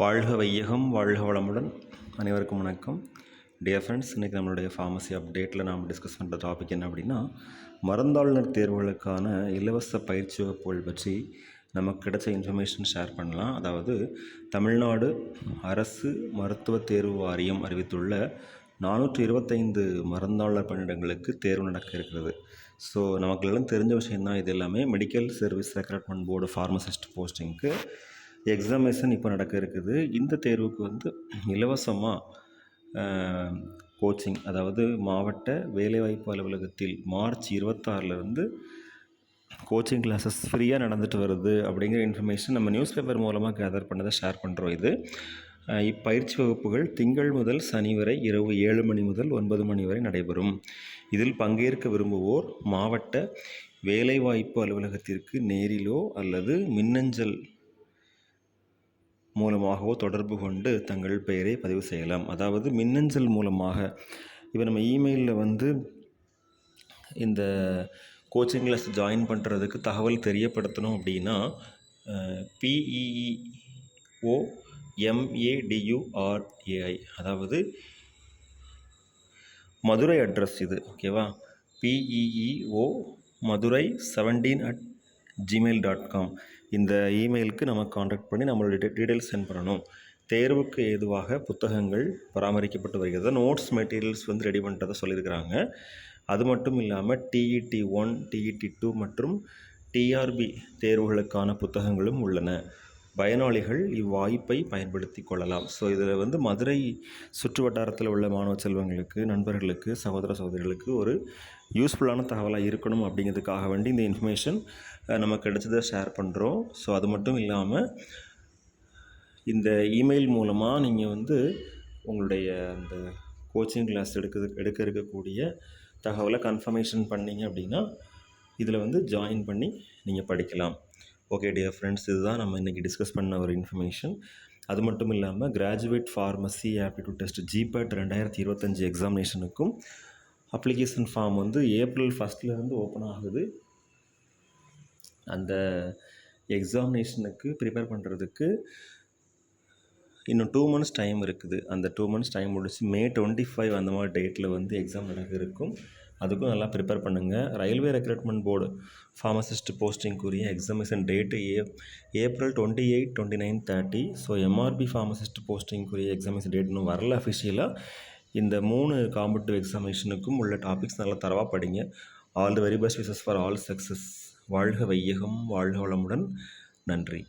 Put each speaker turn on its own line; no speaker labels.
வாழ்க வையகம் வாழ்க வளமுடன். அனைவருக்கும் வணக்கம். டியர் ஃப்ரெண்ட்ஸ் இன்றைக்கி நம்மளுடைய ஃபார்மசி அப்டேட்டில் நாம் டிஸ்கஸ் பண்ணுற டாபிக் என்ன அப்படின்னா மருந்தாளுநர் தேர்வுகளுக்கான இலவச பயிற்சி வகுப்புகள் பற்றி நமக்கு கிடைச்ச இன்ஃபர்மேஷன் ஷேர் பண்ணலாம். அதாவது தமிழ்நாடு அரசு மருத்துவ தேர்வு வாரியம் அறிவித்துள்ள நானூற்றி இருபத்தைந்து மருந்தாளர் பணியிடங்களுக்கு தேர்வு நடக்க இருக்கிறது. ஸோ நமக்கு எல்லாம் தெரிஞ்ச விஷயம் இது எல்லாமே. Medical service recruitment board pharmacist போஸ்டிங்க்கு examination இப்போ நடக்க இருக்குது. இந்த தேர்வுக்கு வந்து இலவசமாக கோச்சிங் அதாவது மாவட்ட வேலைவாய்ப்பு அலுவலகத்தில் மார்ச் இருபத்தாறுலேருந்து கோச்சிங் கிளாஸஸ் ஃப்ரீயாக நடந்துட்டு வருது அப்படிங்கிற இன்ஃபர்மேஷன் நம்ம நியூஸ் பேப்பர் மூலமாக கேதர் பண்ணதை ஷேர் பண்ணுறோம் இது. இப்பயிற்சி வகுப்புகள் திங்கள் முதல் சனி வரை இரவு ஏழு மணி முதல் ஒன்பது மணி வரை நடைபெறும். இதில் பங்கேற்க விரும்புவோர் மாவட்ட வேலைவாய்ப்பு அலுவலகத்திற்கு நேரிலோ அல்லது மின்னஞ்சல் மூலமாகவோ தொடர்பு கொண்டு தங்கள் பெயரை பதிவு செய்யலாம். அதாவது மின்னஞ்சல் மூலமாக இப்போ நம்ம இமெயிலில் வந்து இந்த கோச்சிங் கிளாஸ் ஜாயின் பண்ணுறதுக்கு தகவல் தெரியப்படுத்தணும் அப்படின்னா பிஇஇஓ எம்ஏடியூஆர்ஏஐ அதாவது மதுரை அட்ரஸ் இது ஓகேவா BEEO Madurai seventeen at Gmail dot com இந்த இமெயிலுக்கு நம்ம காண்டாக்ட் பண்ணி நம்மளுடைய டீட்டெயில்ஸ் சென்ட் பண்ணணும். தேர்வுக்கு ஏதுவாக புத்தகங்கள் பராமரிக்கப்பட்டு வருகிறது? நோட்ஸ் மெட்டீரியல்ஸ் வந்து ரெடி பண்ணுறதை சொல்லியிருக்கிறாங்க. அது மட்டும் இல்லாமல் டிஇடி ஒன் டிஇடி டூ மற்றும் டிஆர்பி தேர்வுகளுக்கான புத்தகங்களும் உள்ளன. பயனாளிகள் இவ்வாய்ப்பை பயன்படுத்தி கொள்ளலாம். ஸோ இதில் வந்து மதுரை சுற்று வட்டாரத்தில் உள்ள மாணவ செல்வங்களுக்கு நண்பர்களுக்கு சகோதர சகோதரிகளுக்கு ஒரு யூஸ்ஃபுல்லான தகவலாக இருக்கணும் அப்படிங்கிறதுக்காக வேண்டி இந்த இன்ஃபர்மேஷன் நமக்கு கிடைச்சதை ஷேர் பண்ணுறோம் ஸோ அது மட்டும் இல்லாமல் இந்த இமெயில் மூலமாக நீங்கள் வந்து உங்களுடைய அந்த கோச்சிங் கிளாஸ் எடுக்கிறது எடுக்க இருக்கக்கூடிய தகவலை கன்ஃபர்மேஷன் பண்ணிங்க அப்படின்னா இதில் வந்து ஜாயின் பண்ணி நீங்கள் படிக்கலாம். ஓகே டியர் ஃப்ரெண்ட்ஸ் இதுதான் நம்ம இன்றைக்கி டிஸ்கஸ் பண்ண ஒரு இன்ஃபர்மேஷன் அது மட்டும் இல்லாமல் graduate pharmacy aptitude test GPAT ரெண்டாயிரத்தி இருபத்தஞ்சி எக்ஸாமினேஷனுக்கும் அப்ளிகேஷன் ஃபார்ம் வந்து ஏப்ரல் ஃபஸ்ட்லேருந்து ஓப்பன் ஆகுது. அந்த எக்ஸாமினேஷனுக்கு ப்ரிப்பேர் பண்ணுறதுக்கு இன்னும் டூ மந்த்ஸ் டைம் இருக்குது. அந்த டூ மந்த்ஸ் டைம் முடிச்சு மே டுவெண்ட்டி ஃபைவ் அந்த மாதிரி டேட்டில் வந்து எக்ஸாம் நடக்க இருக்கும். அதுக்கும் நல்லா ப்ரிப்பேர் பண்ணுங்கள் railway recruitment board pharmacist போஸ்டிங்குரிய examination date a April twenty eight twenty nine thirty so MRB pharmacist போஸ்டிங்குரிய examination date இன்னும் வரல அஃபிஷியலாக இந்த மூணு காம்படிட்டிவ் எக்ஸாமினேஷனுக்கும் உள்ள டாபிக்ஸ் நல்லா தரவாக படிங்க. All the very best wishes for all success வாழ்க வையகம் வாழ்க வளமுடன். நன்றி.